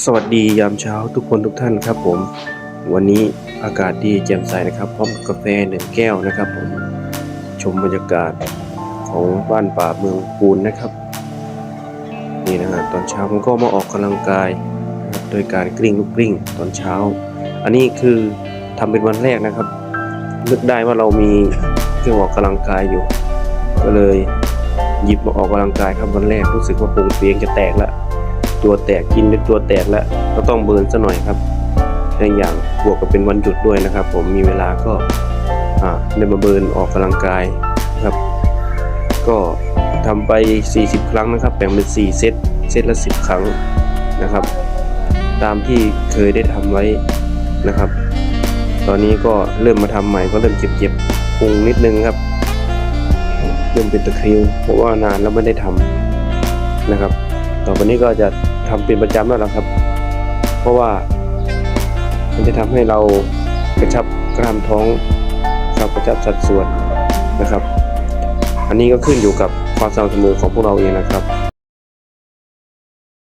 สวัสดียามเช้าทุกคนทุกท่านครับผม วันนี้อากาศดีแจ่มใสนะครับ พร้อมกาแฟหนึ่งแก้วนะครับผมชมบรรยากาศของบ้านป่าเมืองปูนนะครับ นี่นะฮะตอนเช้าผมก็มาออกกำลังกายนะครับโดยการกลิ้งลูกกลิ้งตอนเช้า อันนี้คือทำเป็นวันแรกนะครับนึกได้ว่าเรามีเครื่องออกกำลังกายอยู่ ก็เลยหยิบมาออกกำลังกายครับวันแรกรู้สึกว่าพุงเปียงจะแตกละ ตัวแตกกินเป็นตัวแตกแล้วก็ต้องเบิร์นซะหน่อยครับในอย่างบวกกับเป็นวันหยุดด้วยนะครับ ผมมีเวลาก็อ่าได้มาเบิร์นออกกำลังกายครับ ก็ทำไป 40 ครั้งนะครับ แบ่งเป็น 4 เซตเซตละ 10 ครั้งนะครับ ตามที่เคยได้ทำไว้นะครับ ตอนนี้ก็เริ่มมาทำใหม่ก็เริ่มเจ็บๆพุงนิดนึงครับเริ่มเป็นตะคริวเพราะว่านานแล้วไม่ได้ทำนะครับ ต่อไปนี้ก็จะ ทำเป็นประจำแล้วล่ะครับ เพราะว่ามันจะทำให้เรากระชับกล้ามท้องครับกระชับสัดส่วนนะครับ อันนี้ก็ขึ้นอยู่กับความสม่ำเสมอของพวกเราเองนะครับ